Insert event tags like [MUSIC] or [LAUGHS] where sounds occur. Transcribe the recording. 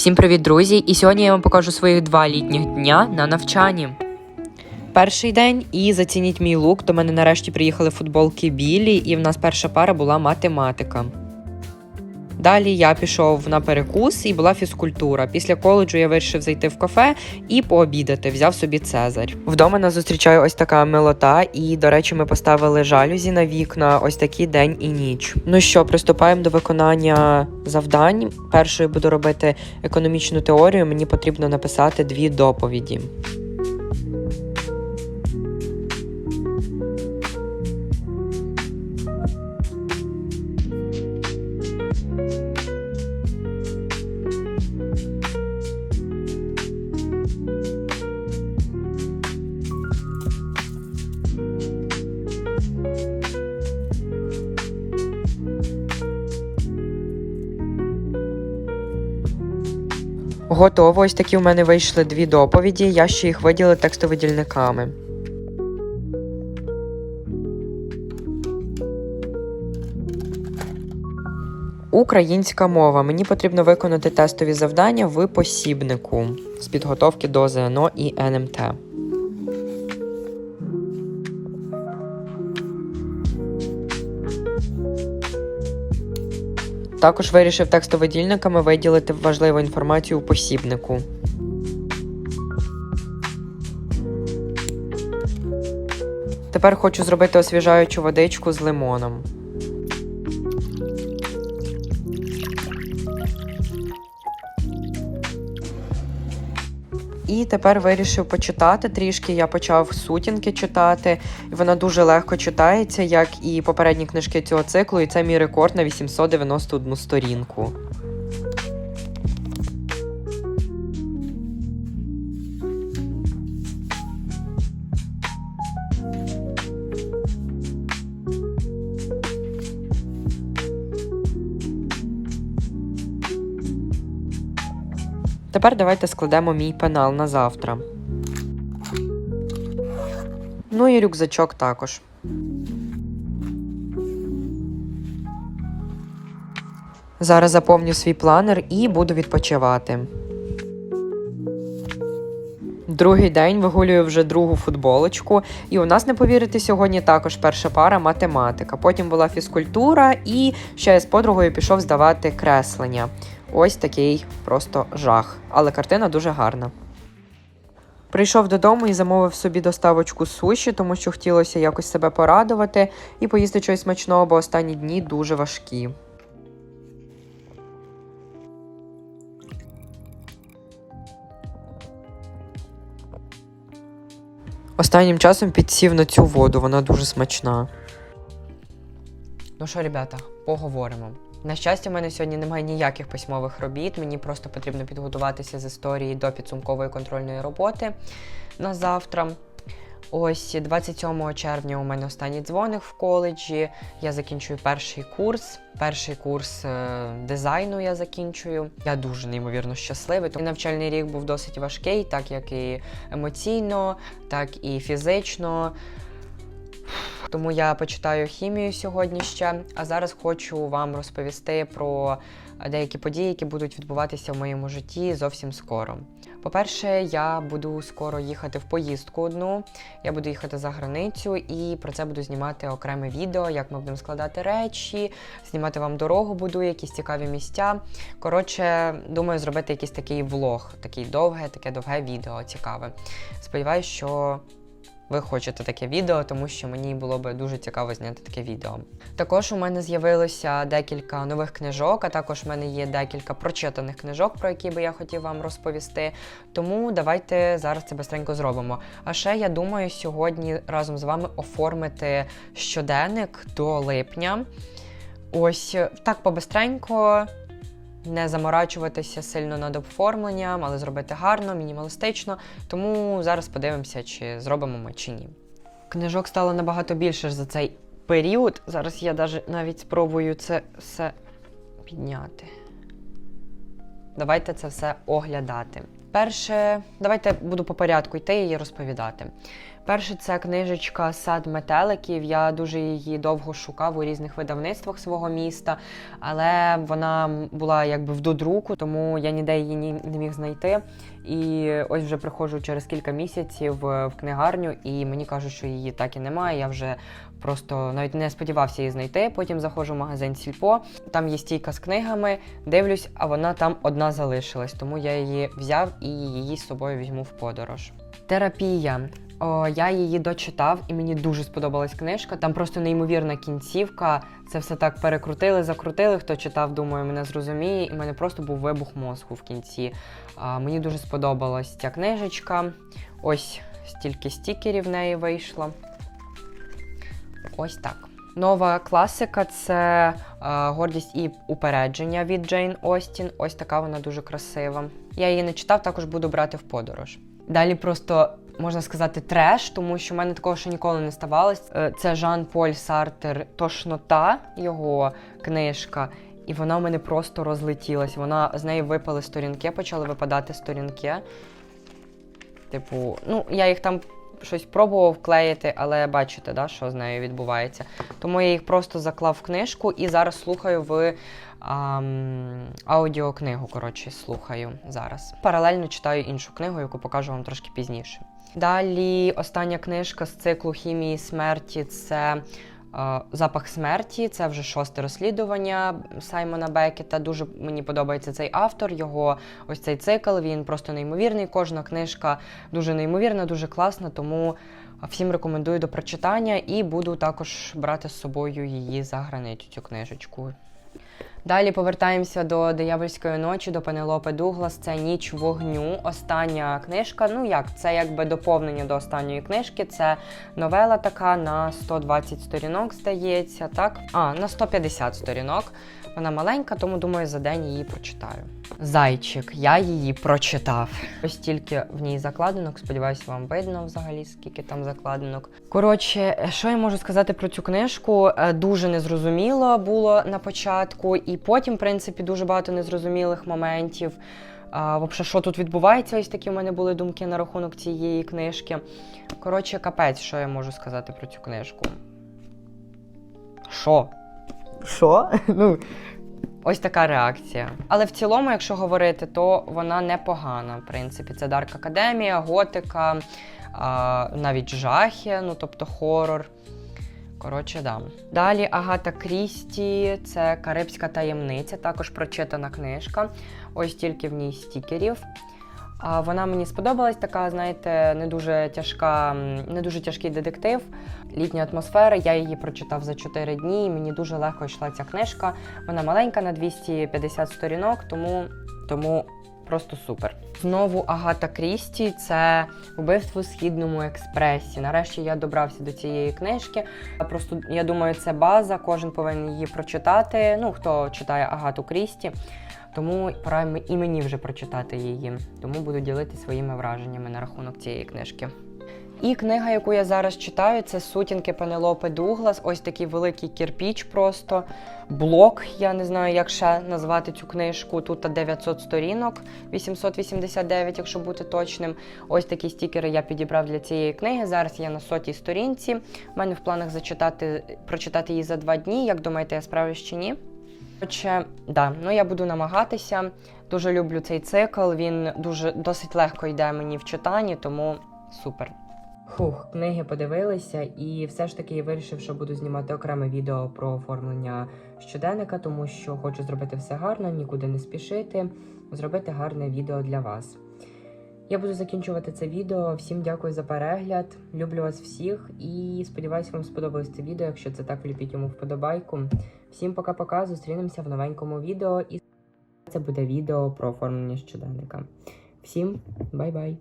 Всім привіт, друзі! І сьогодні я вам покажу своїх два літніх дня на навчанні. Перший день і зацініть мій лук. До мене нарешті приїхали футболки білі, і в нас перша пара була математика. Далі я пішов на перекус і була фізкультура. Після коледжу я вирішив зайти в кафе і пообідати. Взяв собі Цезарь. Вдома нас зустрічає ось така милота, і, до речі, ми поставили жалюзі на вікна, ось такий день і ніч. Ну що, приступаємо до виконання завдань. Першою буду робити економічну теорію. Мені потрібно написати дві доповіді. Готово. Ось такі у мене вийшли дві доповіді. Я ще їх виділила текстовидільниками. Українська мова. Мені потрібно виконати тестові завдання в посібнику з підготовки до ЗНО і НМТ. Також вирішив текстовидільниками виділити важливу інформацію у посібнику. Тепер хочу зробити освіжаючу водичку з лимоном. І тепер вирішив почитати трішки. Я почав сутінки читати, і вона дуже легко читається, як і попередні книжки цього циклу, і це мій рекорд на 891 сторінку. Тепер давайте складемо мій пенал на завтра. Ну і рюкзачок також. Зараз заповню свій планер і буду відпочивати. Другий день вигулюю вже другу футболочку, і у нас, не повірите, сьогодні також перша пара математика. Потім була фізкультура, і ще я з подругою пішов здавати креслення. Ось такий просто жах. Але картина дуже гарна. Прийшов додому і замовив собі доставочку суші, тому що хотілося якось себе порадувати і поїсти щось смачного, бо останні дні дуже важкі. Останнім часом підсів на цю воду, вона дуже смачна. Ну що, ребята, поговоримо. На щастя, в мене сьогодні немає ніяких письмових робіт. Мені просто потрібно підготуватися з історії до підсумкової контрольної роботи на завтра. Ось 27 червня у мене останній дзвоник в коледжі. Я закінчую перший курс. Перший курс е, дизайну я закінчую. Я дуже неймовірно щасливий. Тому навчальний рік був досить важкий, так як і емоційно, так і фізично. Тому я почитаю хімію сьогодні ще. А зараз хочу вам розповісти про деякі події, які будуть відбуватися в моєму житті зовсім скоро. По-перше, я буду скоро їхати в поїздку одну. Я буду їхати за границю і про це буду знімати окреме відео, як ми будемо складати речі, знімати вам дорогу, буду, якісь цікаві місця. Коротше, думаю, зробити якийсь такий влог, такий довге, таке довге відео цікаве. Сподіваюсь, що ви хочете таке відео, тому що мені було би дуже цікаво зняти таке відео. Також у мене з'явилося декілька нових книжок, а також в мене є декілька прочитаних книжок, про які би я хотів вам розповісти. Тому давайте зараз це быстренько зробимо. А ще я думаю сьогодні разом з вами оформити щоденник до липня. Ось так побистренько. Не заморачуватися сильно над оформленням, але зробити гарно, мінімалістично. Тому зараз подивимося, чи зробимо ми чи ні. Книжок стало набагато більше за цей період. Зараз я навіть спробую це все підняти. Давайте це все оглядати. Перше, давайте буду по порядку йти і розповідати. Перше, це книжечка Сад метеликів. Я дуже її довго шукав у різних видавництвах свого міста, але вона була якби в додруку, тому я ніде її не міг знайти. І ось вже приходжу через кілька місяців е, в книгарню, і мені кажуть, що її так і немає. Я вже просто навіть не сподівався її знайти. Потім заходжу в магазин Сільпо. Там є стійка з книгами, дивлюсь, а вона там одна залишилась, тому я її взяв і її з собою візьму в подорож. Терапія. О, я її дочитав, і мені дуже сподобалась книжка. Там просто неймовірна кінцівка. Це все так перекрутили, закрутили. Хто читав, думаю, мене зрозуміє. І в мене просто був вибух мозку в кінці. А, мені дуже сподобалась ця книжечка. Ось стільки стікерів в неї вийшло. Ось так. Нова класика це гордість і упередження від Джейн Остін. Ось така вона дуже красива. Я її не читав, також буду брати в подорож. Далі просто можна сказати треш, тому що в мене такого ще ніколи не ставалось. Е, Це Жан-Поль Сартер Тошнота, його книжка. І вона в мене просто розлетілась. Вона з неї випали сторінки, почали випадати сторінки. Типу, ну, я їх там щось пробував вклеїти, але бачите, да, що з нею відбувається. Тому я їх просто заклав в книжку і зараз слухаю в ам, аудіокнигу. Коротше, слухаю зараз. Паралельно читаю іншу книгу, яку покажу вам трошки пізніше. Далі остання книжка з циклу хімії смерті це. е, Запах смерті це вже шосте розслідування Саймона Бекета. Дуже мені подобається цей автор. Його ось цей цикл. Він просто неймовірний. Кожна книжка дуже неймовірна, дуже класна. Тому всім рекомендую до прочитання і буду також брати з собою її за границю, цю книжечку. Далі повертаємося до диявольської ночі, до Пенелопи Дуглас. Це ніч вогню. Остання книжка. Ну як, це якби доповнення до останньої книжки. Це новела така на 120 сторінок, здається. Так? А, на 150 сторінок. Вона маленька, тому думаю, за день її прочитаю. Зайчик, я її прочитав. Ось тільки в ній закладинок. Сподіваюся, вам видно взагалі, скільки там закладинок. Коротше, що я можу сказати про цю книжку? Е, Дуже незрозуміло було на початку, і потім, в принципі, дуже багато незрозумілих моментів. А, Взагалі, що тут відбувається? Ось такі в мене були думки на рахунок цієї книжки. Коротше, капець, що я можу сказати про цю книжку. Що? Що? [LAUGHS] Ну, ось така реакція. Але в цілому, якщо говорити, то вона непогана. В принципі, це Дарк Академія, готика, а, навіть жахи, ну тобто хорор. Коротше, да. Далі Агата Крісті, це Карибська таємниця, також прочитана книжка. Ось тільки в ній стікерів. А вона мені сподобалась, така, знаєте, не дуже тяжка, не дуже тяжкий детектив. Літня атмосфера. Я її прочитав за 4 дні, і мені дуже легко йшла ця книжка. Вона маленька на 250 сторінок, тому, тому просто супер. Знову Агата Крісті це вбивство в східному експресі. Нарешті я добрався до цієї книжки. Просто я думаю, це база. Кожен повинен її прочитати. Ну, хто читає Агату Крісті. Тому пора і мені вже прочитати її. Тому буду ділитися своїми враженнями на рахунок цієї книжки. І книга, яку я зараз читаю, це сутінки Пенелопи Дуглас. Ось такий великий кірпіч, просто блок. Я не знаю, як ще назвати цю книжку. Тут 900 сторінок, 889, якщо бути точним. Ось такі стікери я підібрав для цієї книги. Зараз я на сотій сторінці. У мене в планах зачитати, прочитати її за два дні. Як думаєте, я справлюсь чи ні? Коротше, да, ну я буду намагатися. Дуже люблю цей цикл. Він дуже досить легко йде мені в читанні, тому супер. Фух, книги подивилися, і все ж таки я вирішив, що буду знімати окреме відео про оформлення щоденника, тому що хочу зробити все гарно, нікуди не спішити, зробити гарне відео для вас. Я буду закінчувати це відео. Всім дякую за перегляд. Люблю вас всіх і сподіваюся, вам сподобалось це відео. Якщо це так, вліпіть йому вподобайку. Всім пока-пока. Зустрінемося в новенькому відео. І це буде відео про оформлення щоденника. Всім бай-бай!